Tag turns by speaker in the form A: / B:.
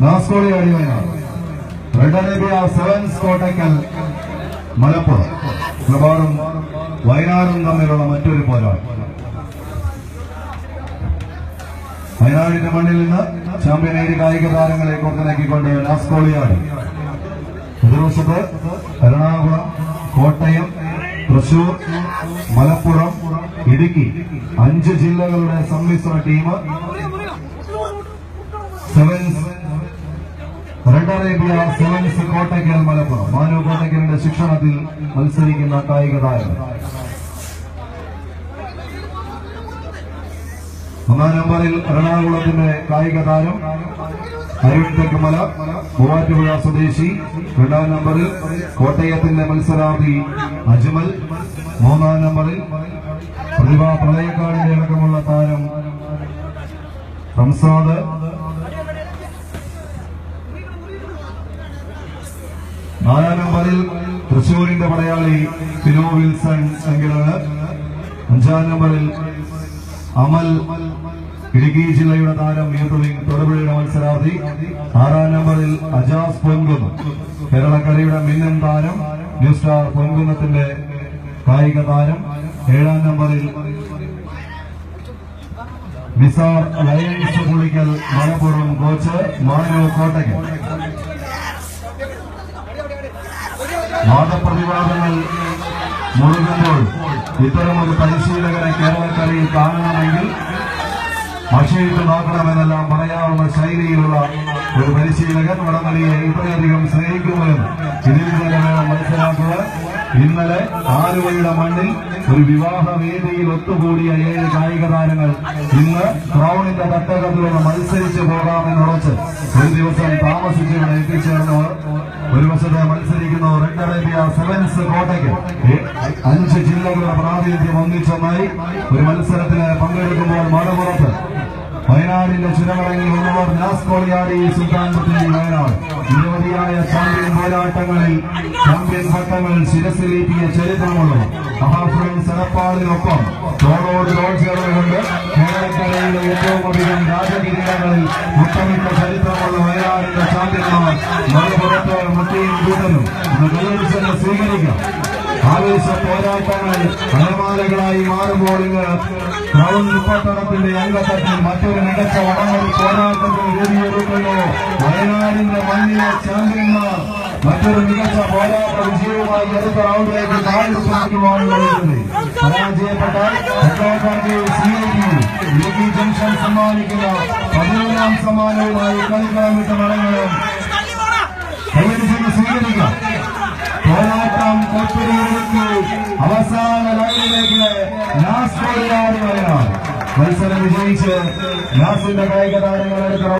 A: നാസ്കോളി അടിമയാണ്. Red Arabia sevens Kottakkal Malappuram. പ്രഭാറും വയനാടും തമ്മിലുള്ള മറ്റൊരു പോരാട്ടം. വയനാടിന്റെ മണ്ണിൽ നിന്ന് ചാമ്പ്യനേരി കായിക താരങ്ങളെ പുറത്തിറക്കിക്കൊണ്ട് നാസ്കോളിയാടി എതിർവശത്ത് എറണാകുളം കോട്ടയം തൃശൂർ മലപ്പുറം ഇടുക്കി. അഞ്ച് ജില്ലകളുടെ സമ്മിശ്ര team. Sevens red Arabia sevens Kottakkal Malappuram. Manu കോട്ടയ്ക്കലിന്റെ ശിക്ഷണത്തിൽ മത്സരിക്കുന്ന കായിക താരം. ഒന്നാം നമ്പറിൽ എറണാകുളത്തിന്റെ കായിക താരം അരുൺ തെക്കുമല മൂവാറ്റുപുഴ സ്വദേശി രണ്ടാം നമ്പറിൽ കോട്ടയത്തിന്റെ മത്സരാർത്ഥി അജ്മൽ മൂന്നാം നമ്പറിൽ പ്രതിഭ പ്രളയക്കാടിന്റെ അടക്കമുള്ള താരം റംസാദ്. നാലാം നമ്പറിൽ തൃശൂരിന്റെ പടയാളി ഫിനോ വിൽസൺ എങ്കിലാണ്. അഞ്ചാം നമ്പറിൽ അമൽ ഇടുക്കി ജില്ലയുടെ താരം യൂത്തുവിംഗ് തൊടുപുഴയുടെ മത്സരാർത്ഥി ആറാം നമ്പറിൽ അജാസ് പൊൻകുന്ന്. കേരളക്കരയുടെ മിന്നൻ താരം ന്യൂ സ്റ്റാർ പൊൻകുന്നത്തിന്റെ കായിക താരം ഏഴാം നമ്പറിൽ നിസാർ ലയൻസ് പുളിക്കൽ മലപ്പുറം കോച്ച് മാനു കോട്ടയ്ക്കൽ. വാദപ്രതിവാദങ്ങൾ മുഴുകുമ്പോൾ ഇത്തരമൊരു പരിശീലകനെ കേരളക്കരയിൽ കാണണമെങ്കിൽ ഭക്ഷ്യയിട്ട് നോക്കണമെന്നെല്ലാം പറയാവുന്ന ശൈലിയിലുള്ള ഒരു പരിശീലകൻ വടംവലിയെ ഇത്രയധികം സ്നേഹിക്കുമെന്നും ഇതിൽ തന്നെ വേണം മനസ്സിലാക്കുക. ഇന്നലെ ആലുവയുടെ മണ്ണിൽ ഒരു വിവാഹ വേദിയിൽ ഒത്തുകൂടിയ ഏഴ് കായിക താരങ്ങൾ ഇന്ന് ക്രൗണിന്റെ തട്ടകത്തിലൊന്ന് മത്സരിച്ച് പോകാമെന്നുറച്ച് ഒരു ദിവസം താമസിച്ച് എത്തിച്ചേർന്നവർ ഒരു വശത്തെ മത്സരിക്കുന്ന റെഡ് അറേബ്യ സെവൻസ് കോട്ടയ്ക്ക്. അഞ്ച് ജില്ലകളുടെ പ്രാതിനിധ്യം ഒന്നിച്ചൊന്നായി. ഒരു മത്സരത്തിന് വയനാടിന്റെ ചുരമിറങ്ങി വന്നവർ നാസ്കോളിയാടി സുൽത്താൻപുത്തി വയനാട് നിരവധിയായ ചാമ്പ്യൻ പോരാട്ടങ്ങളിൽ ചാമ്പ്യൻ പട്ടങ്ങൾ ശിരസിലേറ്റിയ ചരിത്രമുള്ളൂ മഹാഫ്രൻസ് എടപ്പാളിനൊപ്പം തോളോട് തോൾ ചേർന്നുകൊണ്ട് കേരളക്കരയിലെ ഏറ്റവും അധികം രാജകിരീടങ്ങളിൽ മുത്തമിട്ട ചരിത്രമുള്ള വയനാടിന്റെ ചാമ്പ്യന്മാർ മറുപുറത്ത് മുട്ടിയും കൂട്ടനും ആവേശ പോരാട്ടങ്ങൾ അലമാലകളായി മാറുമ്പോൾ ഇന്ന് ക്രൗൺ മുപ്പത്തടത്തിന്റെ അംഗത്തട്ടിൽ മറ്റൊരു മികച്ച വടങ്ങൾ പോരാട്ടത്തിന് വേദിയൊരുക്കുന്നു വയനാടിന്റെ മണ്ണിലെ ചാമ്പ്യന്മാർ മറ്റൊരു മികച്ച പോരാട്ട വിജയവുമായി അടുത്ത റൗണ്ടിലേക്ക് കാഴ്ചവെക്കുവാനുള്ള ഒരുങ്ങി. പരാജയപ്പെട്ടാൽ ജംഗ്ഷൻ സമ്മാനിക്കുന്ന പതിനൊന്നാം സമ്മാനവുമായി കളിക്കളം വിട്ട് മടങ്ങണം മത്സരം വിജയിച്ച് നാസിന്റെ കായിക എടുത്ത